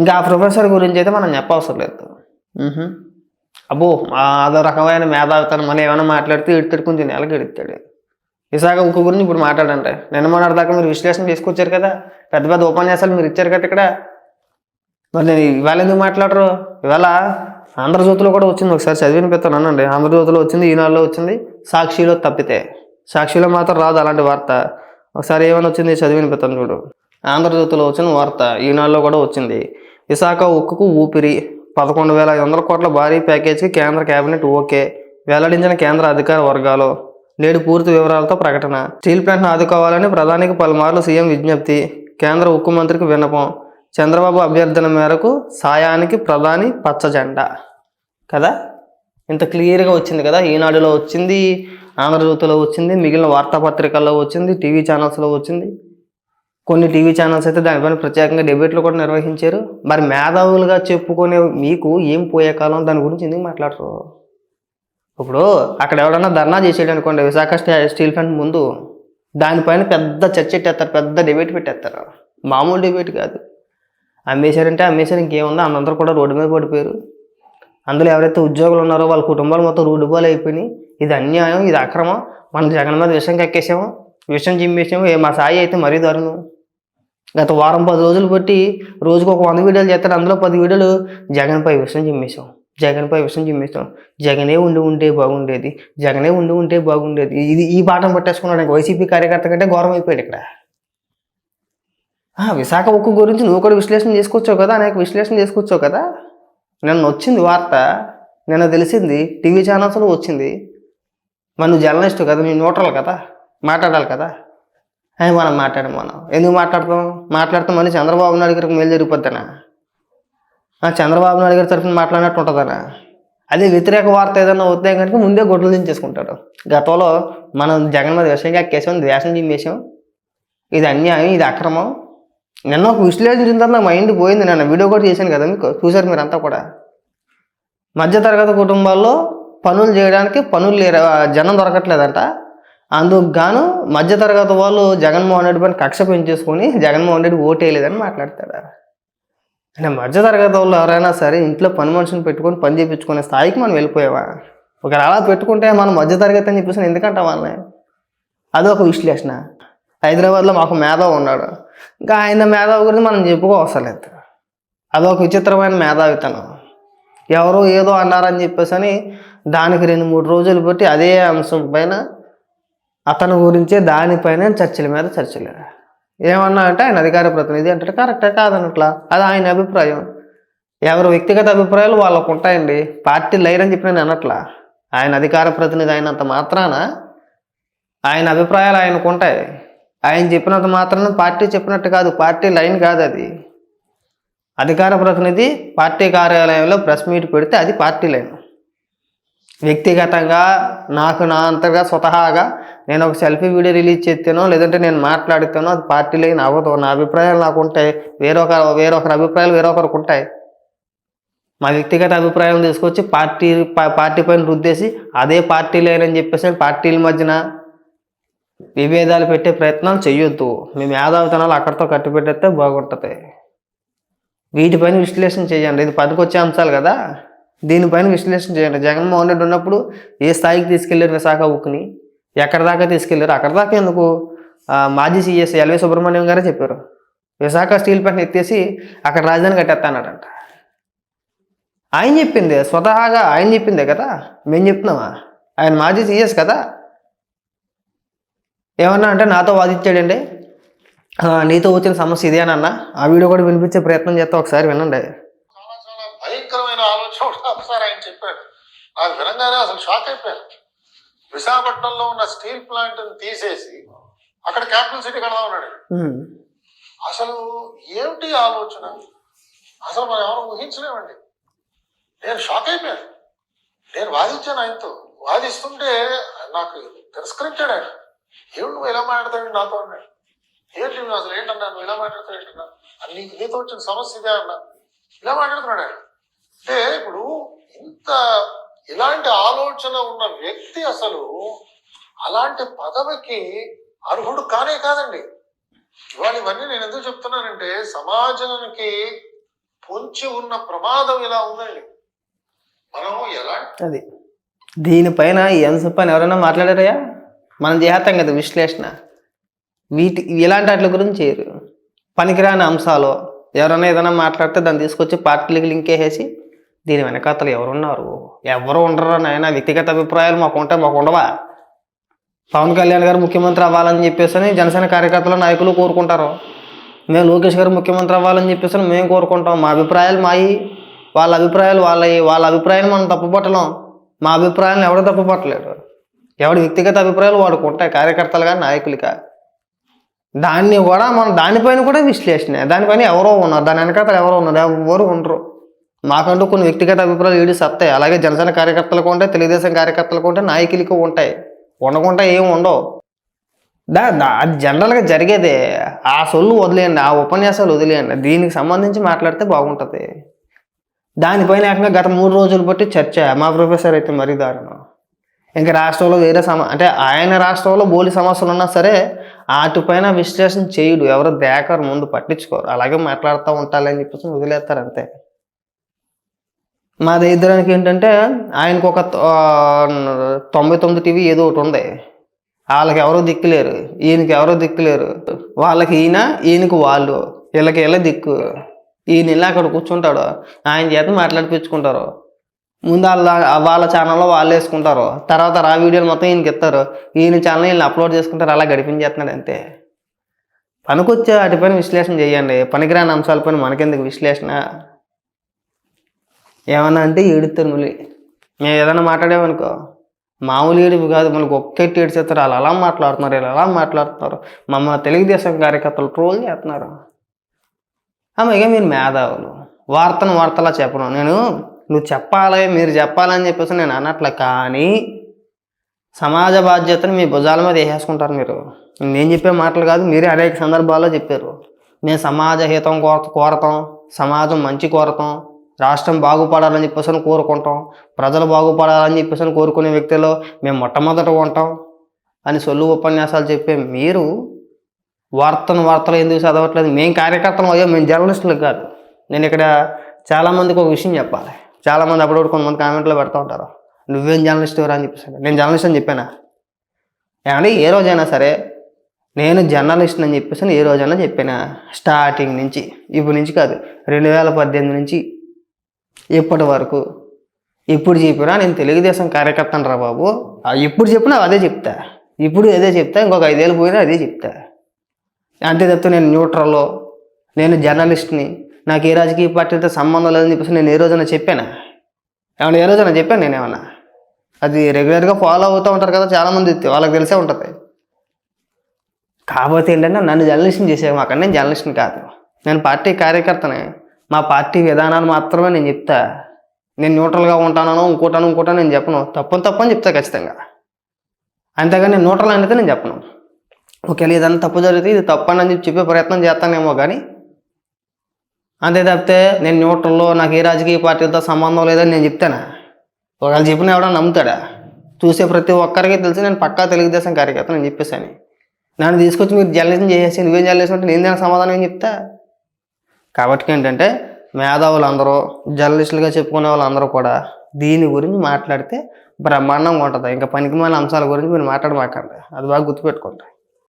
ఇంకా ఆ ప్రొఫెసర్ గురించి అయితే మనం చెప్పవసరం లేదు. అబ్బో అదో రకమైన మేధావితనం. మనం ఏమైనా మాట్లాడితే ఇడుతాడు కొంచెం నెలకి ఇడుతాడు విశాఖ ఉక్కు గురించి ఇప్పుడు మాట్లాడండి నిన్న మొన్నటి దాకా మీరు విశ్లేషణ తీసుకొచ్చారు కదా. పెద్ద పెద్ద ఉపన్యాసాలు మీరు ఇచ్చారు కదా ఇక్కడ. మరి నేను ఇవాళ ఎందుకు మాట్లాడరు? ఇవాళ ఆంధ్రజ్యోతిలో కూడా వచ్చింది. ఒకసారి చదివినిపిస్తాను. అనండి. ఆంధ్రజ్యోతిలో వచ్చింది ఈనాడులో వచ్చింది. సాక్షిలో తప్పితే. సాక్షిలో మాత్రం రాదు అలాంటి వార్త. ఒకసారి ఏమైనా వచ్చింది చదివినిపిస్తాను చూడు. ఆంధ్రజ్యోతిలో వచ్చిన వార్త ఈనాడులో కూడా వచ్చింది. విశాఖ ఉక్కుకు ఊపిరి. పదకొండు వేల ఐదు వందల కోట్ల భారీ ప్యాకేజీకి కేంద్ర కేబినెట్ ఓకే. వెల్లడించిన కేంద్ర అధికార వర్గాలు. నేడు పూర్తి వివరాలతో ప్రకటన. స్టీల్ ప్లాంట్ను ఆదుకోవాలని ప్రధానికి పలుమార్లు సీఎం విజ్ఞప్తి. కేంద్ర ఉక్కు మంత్రికి విన్నపం. చంద్రబాబు అభ్యర్థన మేరకు సాయానికి ప్రధాని పచ్చ జెండా. కదా? ఇంత క్లియర్గా వచ్చింది కదా? ఈనాడులో వచ్చింది ఆంధ్రజ్యోతిలో వచ్చింది మిగిలిన వార్తాపత్రికల్లో వచ్చింది టీవీ ఛానల్స్లో వచ్చింది. కొన్ని టీవీ ఛానల్స్ అయితే దానిపైన ప్రత్యేకంగా డిబేట్లు కూడా నిర్వహించారు. మరి మేధావులుగా చెప్పుకునే మీకు ఏం పోయే కాలం? దాని గురించి ఎందుకు మాట్లాడరు? ఇప్పుడు అక్కడ ఎవడన్నా ధర్నా చేసేయడం అనుకోండి విశాఖ స్టే- స్టీల్ ప్లాంట్ ముందు దానిపైన పెద్ద చర్చ పెట్టేస్తారు పెద్ద డిబేట్ పెట్టేస్తారు. మామూలు డిబేట్ కాదు. అమ్మేశారంటే అమ్మేశారు ఇంకేముందో? అందరూ కూడా రోడ్డు మీద పడిపోయారు. అందులో ఎవరైతే ఉద్యోగులు ఉన్నారో వాళ్ళ కుటుంబాలు మొత్తం రోడ్డు బాలు అయిపోయినాయి. ఇది అన్యాయం ఇది అక్రమం. మనం జగన్ మీద విషయం కక్కేసాము విషయం చిమ్మేసాము మా సాయి అయితే మరీ దారుణం. గత వారం పది రోజులు బట్టి రోజుకు ఒక వంద వీడియోలు చేస్తారు అందులో పది వీడియోలు జగన్పై విషయం చిమ్మేసాం జగన్పై విషయం చిమ్మేసాం జగనే ఉండి ఉంటే బాగుండేది. జగనే ఉండి ఉంటే బాగుండేది. ఇది ఈ పాఠం పట్టేసుకున్నాడు వైసీపీ కార్యకర్త కంటే ఘోరం అయిపోయాడు ఇక్కడ. విశాఖ ఉక్కు గురించి నువ్వు కూడా విశ్లేషణ చేసుకొచ్చావు కదా అనేక విశ్లేషణ చేసుకొచ్చావు కదా? నిన్న వచ్చింది వార్త నిన్న తెలిసింది టీవీ ఛానల్స్లో వచ్చింది. మరి నువ్వు జర్నలిస్ట్ కదా నువ్వు న్యూట్రల్ కదా మాట్లాడాలి కదా? అని మనం మాట్లాడము మనం. ఎందుకు మాట్లాడతాం మాట్లాడతాం మళ్ళీ చంద్రబాబు నాయుడు గారికి మేలు జరిగిపోద్దనా? ఆ, చంద్రబాబు నాయుడు గారి తరఫున మాట్లాడినట్టు ఉంటుందనా? అదే వ్యతిరేక వార్త ఏదైనా వస్తే కనుక ముందే గొడ్లు దించేసుకుంటాడు. గతంలో మనం జగన్ మీద విషయం ఎక్కేసాం ద్వేషం చింపేసాం. ఇది అన్యాయం ఇది అక్రమం. నిన్న ఒక విశ్లేషించిన తర్వాత నా మైండ్ పోయింది నేను వీడియో కూడా చేశాను కదా మీకు? చూసారు మీరంతా కూడా. మధ్యతరగతి కుటుంబాల్లో పనులు చేయడానికి పనులు లేరు. జనం దొరకట్లేదంట. అందుకు గాను మధ్యతరగతి వాళ్ళు జగన్మోహన్ రెడ్డి పైన కక్ష పెంచేసుకొని జగన్మోహన్ రెడ్డి ఓటేయలేదని మాట్లాడతాడు అంటే మధ్యతరగతి వాళ్ళు ఎవరైనా సరే ఇంట్లో పని మనుషుని పెట్టుకొని పని చేయించుకునే స్థాయికి మనం వెళ్ళిపోయావా ఒకవేళ అలా పెట్టుకుంటే మనం మధ్యతరగతి అని చెప్పేసి ఎందుకంటే వాళ్ళని? అదొక విశ్లేషణ. హైదరాబాద్లో మాకు మేధావి ఉన్నాడు. ఇంకా ఆయన మేధావి గురించి మనం చెప్పుకోవసరం లేదు. అదొక విచిత్రమైన మేధావితనం. ఎవరో ఏదో అన్నారని చెప్పేసి అని దానికి రెండు మూడు రోజులు బట్టి అదే అంశం పైన అతని గురించే దానిపైన చర్చల మీద చర్చలు. ఏమన్నా అంటే ఆయన అధికార ప్రతినిధి అంటే కరెక్టే కాదనట్లా. అది ఆయన అభిప్రాయం. ఎవరి వ్యక్తిగత అభిప్రాయాలు వాళ్ళకు ఉంటాయండి. పార్టీ లేరని చెప్పి నేను అనట్లా. ఆయన అధికార ప్రతినిధి అయినంత మాత్రాన ఆయన అభిప్రాయాలు ఆయనకు ఉంటాయి. ఆయన చెప్పినంత మాత్రాన పార్టీ చెప్పినట్టు కాదు పార్టీ లైన్ కాదు అది. అధికార ప్రతినిధి పార్టీ కార్యాలయంలో ప్రెస్ మీట్ పెడితే అది పార్టీ లైన్. వ్యక్తిగతంగా నాకు నా అంతగా స్వతహాగా నేను ఒక సెల్ఫీ వీడియో రిలీజ్ చేస్తానో లేదంటే నేను మాట్లాడితేనో అది పార్టీ లైన్ అవ్వదు. నా అభిప్రాయాలు నాకు ఉంటాయి. వేరొక వేరొకరి అభిప్రాయాలు వేరొకరికి ఉంటాయి. మా వ్యక్తిగత అభిప్రాయం తీసుకొచ్చి పార్టీ పార్టీ పైన రుద్దేసి అదే పార్టీ లైన్ అని చెప్పేసి పార్టీల మధ్యన విభేదాలు పెట్టే ప్రయత్నాలు చేయొద్దు మీ మేధావితనాలు అక్కడితో కట్టిపెట్టేస్తే బాగుంటుంది. వీటిపైన విశ్లేషణ చేయండి. ఇది పనికొచ్చే అంశాలు కదా. దీనిపైన విశ్లేషణ చేయండి. జగన్మోహన్ రెడ్డి ఉన్నప్పుడు ఏ స్థాయికి తీసుకెళ్ళారు విశాఖ ఉక్కుని ఎక్కడి దాకా తీసుకెళ్ళారు? అక్కడ దాకా ఎందుకు? మాజీ సీఎస్ ఎల్వి సుబ్రహ్మణ్యం గారే చెప్పారు. విశాఖ స్టీల్ ప్లాంట్ ఎత్తేసి అక్కడ రాజధాని కట్టేస్తానడంట ఆయన చెప్పింది స్వతహాగా ఆయన చెప్పిందే కదా? మేము చెప్తున్నామా? ఆయన మాజీ సీఎస్ కదా? ఏమన్నా అంటే నాతో వాదించాడండి. నీతో వచ్చిన సమస్య ఇదే అన్న ఆ వీడియో కూడా వినిపించే ప్రయత్నం చేస్తా ఒకసారి వినండి. చాలా చాలా భయంకరమైన ఆలోచన ఒకసారి ఆయన చెప్పాడు. నాకు వినంగానే అసలు షాక్ అయిపోయాను. విశాఖపట్నంలో ఉన్న స్టీల్ ప్లాంట్ తీసేసి అక్కడ క్యాపిటల్ సిటీ కడదాం ఉన్నాడు అసలు ఏమిటి ఆలోచన? అసలు మనం ఎవరు ఊహించలేమండి. నేను షాక్ అయిపోయాను. నేను వాదించాను ఆయనతో. వాదిస్తుంటే నాకు తిరస్కరించాడు ఆయన. ఏమిటి నువ్వు ఎలా మాట్లాడతాడు నాతో అన్నాడు. ఏంటి నువ్వు అసలు ఏంటన్నా నువ్వు ఇలా మాట్లాడతావు ఏంటన్నా నీతో వచ్చిన సమస్య ఇదే అన్నా. ఇలా మాట్లాడుతున్నాడు ఆయన. అంటే ఇప్పుడు ఇంత ఇలాంటి ఆలోచన ఉన్న వ్యక్తి అసలు అలాంటి పదవికి అర్హుడు కానే కాదండి. ఇవాళ ఇవన్నీ నేను ఎందుకు చెప్తున్నానంటే సమాజానికి పొంచి ఉన్న ప్రమాదం ఇలా ఉందండి. మనం ఎలా అది. దీనిపైన ఈ అంశం పైన ఎవరైనా మాట్లాడారయ్యా? మనం చేస్తాం కదా విశ్లేషణ. వీటి ఇలాంటి వాటి గురించి చేయరు. పనికిరాని అంశాలు ఎవరైనా ఏదైనా మాట్లాడితే దాన్ని తీసుకొచ్చి పార్టీలకు లింకేసి దీని వెనకాతలు ఎవరున్నారు? ఎవరు ఉండరు నాయన. వ్యక్తిగత అభిప్రాయాలు మాకు ఉంటాయి మాకు ఉండవా? పవన్ కళ్యాణ్ గారు ముఖ్యమంత్రి అవ్వాలని చెప్పేసి జనసేన కార్యకర్తలు నాయకులు కోరుకుంటారు. మేము లోకేష్ గారు ముఖ్యమంత్రి అవ్వాలని చెప్పేసి మేము కోరుకుంటాం. మా అభిప్రాయాలు మాయి. వాళ్ళ అభిప్రాయాలు వాళ్ళవి వాళ్ళ అభిప్రాయాలు మనం తప్పుపట్టలేం. మా అభిప్రాయాలను ఎవడు తప్పుపట్టలేడు ఎవడి వ్యక్తిగత అభిప్రాయాలు వాడుకుంటాయి ఉంటాయి. కార్యకర్తలుగా నాయకులుగా దాన్ని కూడా మనం దానిపైన కూడా విశ్లేషణ. దానిపైన ఎవరో ఉన్నారు. దాని వెనకాతలు ఎవరో ఉన్నారు. ఎవరు ఉండరు. మాకంటూ కొన్ని వ్యక్తిగత అభిప్రాయాలు ఏడు సత్తాయి అలాగే జనసేన కార్యకర్తలకు ఉంటాయి తెలుగుదేశం కార్యకర్తలకు ఉంటాయి నాయకులకు ఉంటాయి. ఉండకుండా ఏం ఉండవు. దా అది జనరల్గా జరిగేదే. ఆ సొల్లు వదిలేయండి ఆ ఉపన్యాసాలు వదిలేయండి. దీనికి సంబంధించి మాట్లాడితే బాగుంటుంది. దానిపైన ఏకంగా గత మూడు రోజులు బట్టి చర్చ. మా ప్రొఫెసర్ అయితే మరీ దారుణం. ఇంకా రాష్ట్రంలో వేరే సమ అంటే ఆయన రాష్ట్రంలో బోలి సమస్యలు ఉన్నా సరే వాటిపైన విశ్లేషణ చేయుడు. ఎవరు దేకరు ముందు పట్టించుకోరు. అలాగే మాట్లాడుతూ ఉండాలని చెప్పేసి వదిలేస్తారు అంతే. మా దరిద్రానికి ఏంటంటే ఆయనకు ఒక తొంభై తొమ్మిది టీవీ ఏదో ఒకటి ఉంది. వాళ్ళకి ఎవరో దిక్కులేరు. ఈయనకి ఎవరో దిక్కులేరు. వాళ్ళకి ఈయన ఈయనకి వాళ్ళు. వీళ్ళకి ఇలా దిక్కు. ఈయన ఇలా అక్కడ కూర్చుంటాడు. ఆయన చేత మాట్లాడిపించుకుంటారు. ముందు వాళ్ళ వాళ్ళ ఛానల్లో వాళ్ళు వేసుకుంటారు. తర్వాత ఆ వీడియోలు మొత్తం ఈయనకి ఇస్తారు. ఈయన ఛానల్ వీళ్ళని అప్లోడ్ చేసుకుంటారు. అలా గడిపించేస్తున్నాడు అంతే. పనికొచ్చే వాటిపైన విశ్లేషణ చేయండి. పనికిరాని అంశాలపైన మనకెందుకు విశ్లేషణ? ఏమన్నా అంటే ఏడుస్తారు మళ్ళీ. మేము ఏదైనా మాట్లాడామనుకో మామూలు ఏడుపు కాదు మళ్ళీ ఒక్కటి ఏడ్చేస్తారు. వాళ్ళు అలా మాట్లాడుతున్నారు వీళ్ళు అలా మాట్లాడుతున్నారు. మమ్మల్ని తెలుగుదేశం కార్యకర్తలు ట్రోల్ చేస్తున్నారు. ఇక మీరు మేధావులు. వార్తను వార్తలా చెప్పను. నేను నువ్వు చెప్పాలి మీరు చెప్పాలని చెప్పేసి నేను అన్నట్లే కానీ సమాజ బాధ్యతను మీ భుజాల మీద వేసేసుకుంటారు మీరు. నేను చెప్పే మాటలు కాదు మీరే అనేక సందర్భాల్లో చెప్పారు. మేము సమాజ హితం కోర కోరతాం సమాజం మంచి కోరతాం రాష్ట్రం బాగుపడాలని చెప్పేసి అని కోరుకుంటాం. ప్రజలు బాగుపడాలని చెప్పేసి కోరుకునే వ్యక్తిలో మేము మొట్టమొదట ఉంటాం అని సొల్లు ఉపన్యాసాలు చెప్పే మీరు వార్తను వార్తలు ఎందుకు చదవట్లేదు? మేము కార్యకర్తలు అయ్యో మేము జర్నలిస్టులు కాదు. నేను ఇక్కడ చాలామందికి ఒక విషయం చెప్పాలి. చాలామంది అప్పుడప్పుడు కొంతమంది కామెంట్లో పెడతా ఉంటారు. నువ్వేం జర్నలిస్ట్ ఎవరు అని చెప్పేసి నేను జర్నలిస్ట్ అని చెప్పానా? ఏమంటే ఏ రోజైనా సరే నేను జర్నలిస్ట్ అని చెప్పేసి ఏ రోజైనా చెప్పానా? స్టార్టింగ్ నుంచి ఇప్పుడు నుంచి కాదు రెండు వేల పద్దెనిమిది నుంచి ఇప్పటి వరకు. ఇప్పుడు చెప్పినా నేను తెలుగుదేశం కార్యకర్తను రా బాబు. ఆ ఇప్పుడు చెప్పినా అదే చెప్తా. ఇప్పుడు అదే చెప్తా ఇంకొక ఐదేళ్ళు పోయినా అదే చెప్తా. అంతే తప్ప నేను న్యూట్రల్లో నేను జర్నలిస్ట్ని నాకు ఏ రాజకీయ పార్టీతో సంబంధం లేదని చెప్పేసి నేను ఏ రోజైనా చెప్పానా? ఏమన్నా ఏ రోజైనా చెప్పాను నేను ఏమన్నా? అది రెగ్యులర్గా ఫాలో అవుతూ ఉంటారు కదా చాలామంది వాళ్ళకి తెలిసే ఉంటుంది. కాకపోతే ఏంటంటే నన్ను జర్నలిస్ట్ని చేసే మాకు నేను జర్నలిస్ట్ని కాదు. నేను పార్టీ కార్యకర్తనే. మా పార్టీ విధానాలు మాత్రమే నేను చెప్తా. నేను న్యూట్రల్గా ఉంటానో ఇంకోటాను ఇంకోటాను నేను చెప్పను. తప్పని తప్పని చెప్తా ఖచ్చితంగా. అంతేగాని నేను న్యూట్రల్ అనేది నేను చెప్పను. ఒకవేళ ఏదైనా తప్పు జరిగితే ఇది తప్పని అని చెప్పి చెప్పే ప్రయత్నం చేస్తానేమో కానీ అంతే తప్పితే నేను న్యూట్రల్లో నాకు ఏ రాజకీయ పార్టీలతో సంబంధం లేదని నేను చెప్తానా? ఒకవేళ చెప్పిన ఎవడో నమ్ముతాడా? చూసే ప్రతి ఒక్కరికి తెలిసి నేను పక్కా తెలుగుదేశం కార్యకర్త నేను చెప్పేసాను. నన్ను తీసుకొచ్చి మీరు జర్నలిజం చేసేసి నువ్వేం జర్నలిజం అంటే నేను దానికి సమాధానం ఏం చెప్తా? కాబట్టి ఏంటంటే మేధావులందరూ జర్నలిస్టులుగా చెప్పుకునే వాళ్ళందరూ కూడా దీని గురించి మాట్లాడితే బ్రహ్మాండంగా ఉంటుంది. ఇంకా పనికి అంశాల గురించి మీరు మాట్లాడమాకండి. అది బాగా గుర్తుపెట్టుకోండి.